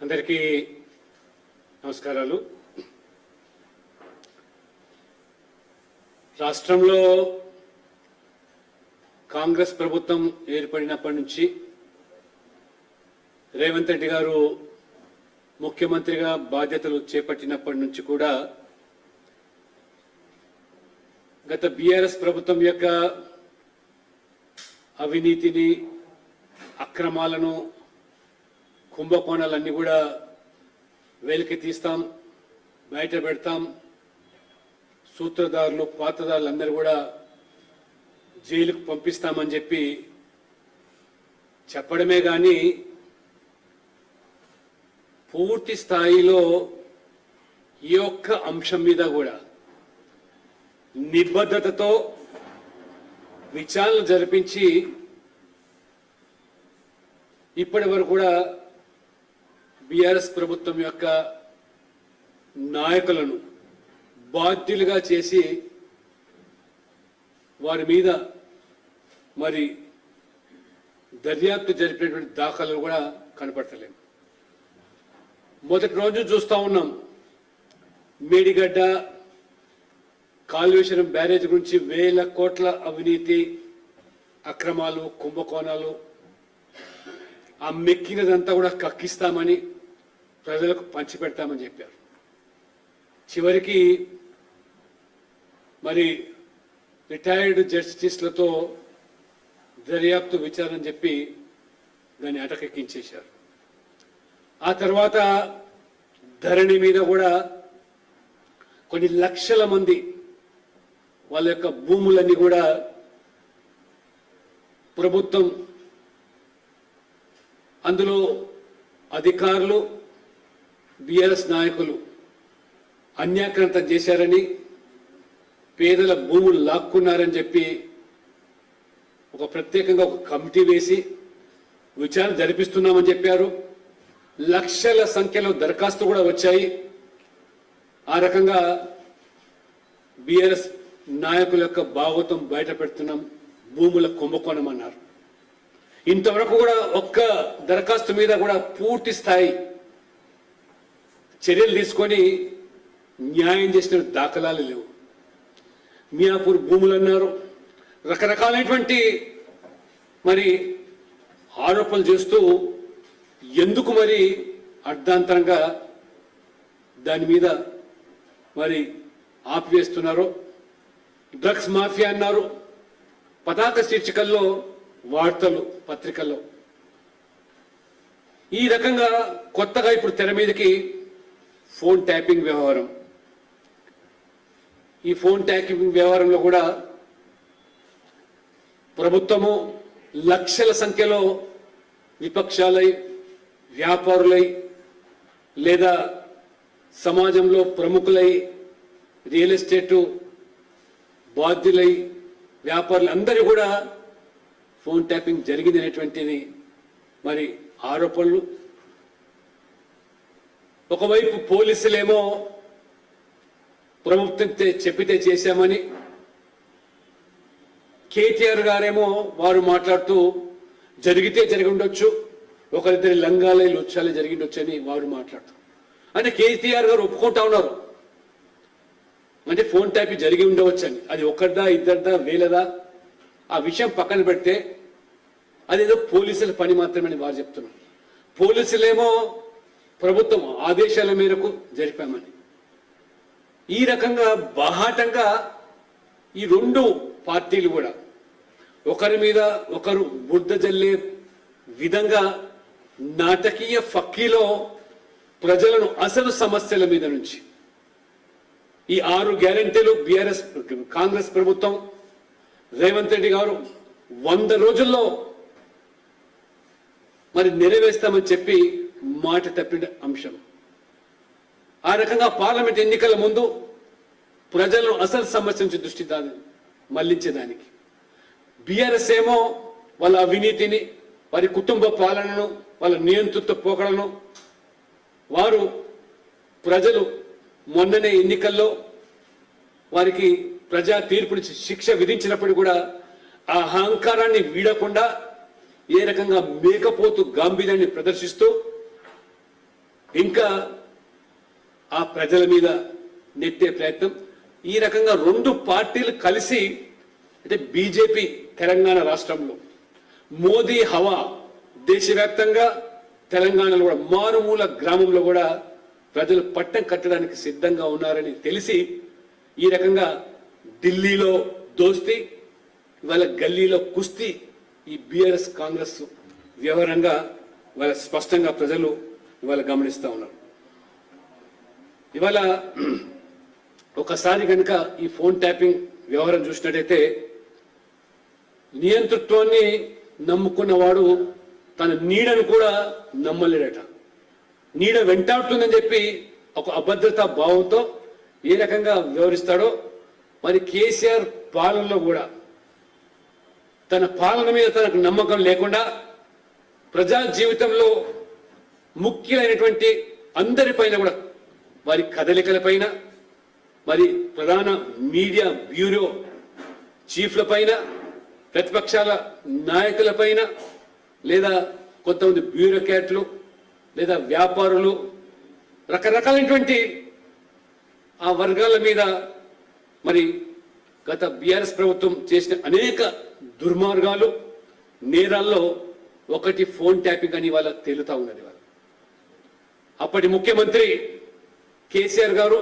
అందరికీ నమస్కారాలు. రాష్ట్రంలో కాంగ్రెస్ ప్రభుత్వం ఏర్పడినప్పటి నుంచి రేవంత్ రెడ్డి గారు ముఖ్యమంత్రిగా బాధ్యతలు చేపట్టినప్పటి నుంచి కూడా గత బీఆర్ఎస్ ప్రభుత్వం యొక్క అవినీతిని అక్రమాలను కుంభకోణాలన్నీ కూడా వెలికి తీస్తాం బయట పెడతాం. సూత్రధారులు పాత్రదారులు అందరూ కూడా జైలుకు పంపిస్తామని చెప్పి చెప్పడమే కానీ పూర్తి స్థాయిలో ఈ ఒక్క అంశం మీద కూడా నిబద్ధతతో విచారణ జరిపించి ఇప్పటి వరకు కూడా బీఆర్ఎస్ ప్రభుత్వం యొక్క నాయకులను బాధ్యులుగా చేసి వారి మీద మరి దర్యాప్తు జరిపినటువంటి దాఖలు కూడా కనపడతలేము మొదటి రోజు చూస్తా ఉన్నాం మేడిగడ్డ కాల్వేశ్వరం బ్యారేజ్ గురించి వేల కోట్ల అవినీతి అక్రమాలు కుంభకోణాలు ఆ మెక్కినదంతా కూడా కక్కిస్తామని ప్రజలకు పంచిపెడతామని చెప్పారు. చివరికి మరి రిటైర్డ్ జస్టిస్లతో దర్యాప్తు విచారణ చెప్పి దాన్ని అటకెక్కించేశారు. ఆ తర్వాత ధరణి మీద కూడా కొన్ని లక్షల మంది వాళ్ళ యొక్క భూములన్నీ కూడా ప్రభుత్వం అందులో అధికారులు బిఆర్ఎస్ నాయకులు అన్యాక్రాంతం చేశారని పేదల భూములు లాక్కున్నారని చెప్పి ఒక ప్రత్యేకంగా ఒక కమిటీ వేసి విచారణ జరిపిస్తున్నామని చెప్పారు. లక్షల సంఖ్యలో దరఖాస్తు కూడా వచ్చాయి. ఆ రకంగా బిఆర్ఎస్ నాయకుల యొక్క భాగవతం బయట పెడుతున్నాం భూముల కుంభకోణం అన్నారు. ఇంతవరకు కూడా ఒక్క దరఖాస్తు మీద కూడా పూర్తి స్థాయి చర్యలు తీసుకొని న్యాయం చేసిన దాఖలాలు లేవు. మియాపూర్ భూములు అన్నారు. రకరకాలైనటువంటి మరి ఆరోపణలు చేస్తూ ఎందుకు మరి అర్ధాంతరంగా దాని మీద మరి ఆపివేస్తున్నారో డ్రగ్స్ మాఫియా అన్నారు. పతాక శీర్షికల్లో వార్తలు పత్రికల్లో. ఈ రకంగా కొత్తగా ఇప్పుడు తెర మీదకి ఫోన్ ట్యాపింగ్ వ్యవహారం. ఈ ఫోన్ ట్యాపింగ్ వ్యవహారంలో కూడా ప్రభుత్వము లక్షల సంఖ్యలో విపక్షాలై వ్యాపారులై లేదా సమాజంలో ప్రముఖులై రియల్ ఎస్టేటు బాధ్యులై వ్యాపారులు అందరూ కూడా ఫోన్ ట్యాపింగ్ జరిగింది అనేటువంటిది మరి ఆరోపణలు ఒకవైపు పోలీసులేమో ప్రభుత్వం చెప్పితే చేశామని కేటీఆర్ గారేమో వారు మాట్లాడుతూ జరిగితే జరిగి ఉండొచ్చు ఒకరిద్దరి లంగాలే లుచ్చాలే జరిగి ఉండొచ్చని అని వారు మాట్లాడుతారు అంటే కేటీఆర్ గారు ఒప్పుకుంటా ఉన్నారు. అంటే ఫోన్ ట్యాప్ జరిగి ఉండవచ్చని. అది ఒకరిదా ఇద్దరిదా వేలదా ఆ విషయం పక్కన పెడితే అదేదో పోలీసుల పని మాత్రమే వారు చెప్తున్నారు. పోలీసులేమో ప్రభుత్వం ఆదేశాల మేరకు జరిపామని. ఈ రకంగా బాహాటంగా ఈ రెండు పార్టీలు కూడా ఒకరి మీద ఒకరు బుద్ధ జల్లే విధంగా నాటకీయ ఫక్కీలో ప్రజలను అసలు సమస్యల మీద నుంచి ఈ ఆరు గ్యారంటీలు బిఆర్ఎస్ కాంగ్రెస్ ప్రభుత్వం రేవంత్ రెడ్డి గారు వంద రోజుల్లో మరి నెరవేస్తామని చెప్పి మాట తప్పిన అంశం. ఆ రకంగా పార్లమెంట్ ఎన్నికల ముందు ప్రజలను అసలు సమస్య నుంచి దృష్టి దాని మళ్ళించేదానికి. బీఆర్ఎస్ ఏమో వాళ్ళ అవినీతిని వారి కుటుంబ పాలనను వాళ్ళ నియంతృత్వ పోకడను వారు ప్రజలు మొన్ననే ఎన్నికల్లో వారికి ప్రజా తీర్పుని శిక్ష విధించినప్పుడు కూడా ఆ అహంకారాన్ని వీడకుండా ఏ రకంగా మేకపోతు గాంభీర్యాన్ని ప్రదర్శిస్తూ ఇంకా ఆ ప్రజల మీద నెట్టే ప్రయత్నం. ఈ రకంగా రెండు పార్టీలు కలిసి అంటే బీజేపీ తెలంగాణ రాష్ట్రంలో మోదీ హవా దేశవ్యాప్తంగా తెలంగాణలో కూడా మారుమూల గ్రామంలో కూడా ప్రజలు పట్టం కట్టడానికి సిద్ధంగా ఉన్నారని తెలిసి ఈ రకంగా ఢిల్లీలో దోస్తి ఇవాళ గల్లీలో కుస్తీ ఈ బీఆర్ఎస్ కాంగ్రెస్ వ్యవహారంగా వాళ్ళ స్పష్టంగా ప్రజలు ఇవాళ గమనిస్తూ ఉన్నారు ఇవాళ ఒకసారి కనుక ఈ ఫోన్ ట్యాపింగ్ వ్యవహారం చూసినట్టయితే నియంతృత్వాన్ని నమ్ముకున్నవాడు తన నీడను కూడా నమ్మలేడట. నీడ వెంటాడుతుందని చెప్పి ఒక అభద్రతా భావంతో ఏ రకంగా వ్యవహరిస్తాడో మరి కేసీఆర్ పాలనలో కూడా తన పాలన మీద తనకు నమ్మకం లేకుండా ప్రజా జీవితంలో ముఖ్యమైనటువంటి అందరిపైన కూడా వారి కదలికలపైన మరి ప్రధాన మీడియా బ్యూరో చీఫ్ల పైన ప్రతిపక్షాల నాయకుల పైన లేదా కొంతమంది బ్యూరోక్రాట్లు లేదా వ్యాపారులు రకరకాలైనటువంటి ఆ వర్గాల మీద మరి గత బీఆర్ఎస్ ప్రభుత్వం చేసిన అనేక దుర్మార్గాలు నేరాల్లో ఒకటి ఫోన్ ట్యాపింగ్ అని వాళ్ళ తేలుతా ఉన్నది. అప్పటి ముఖ్యమంత్రి కేసీఆర్ గారు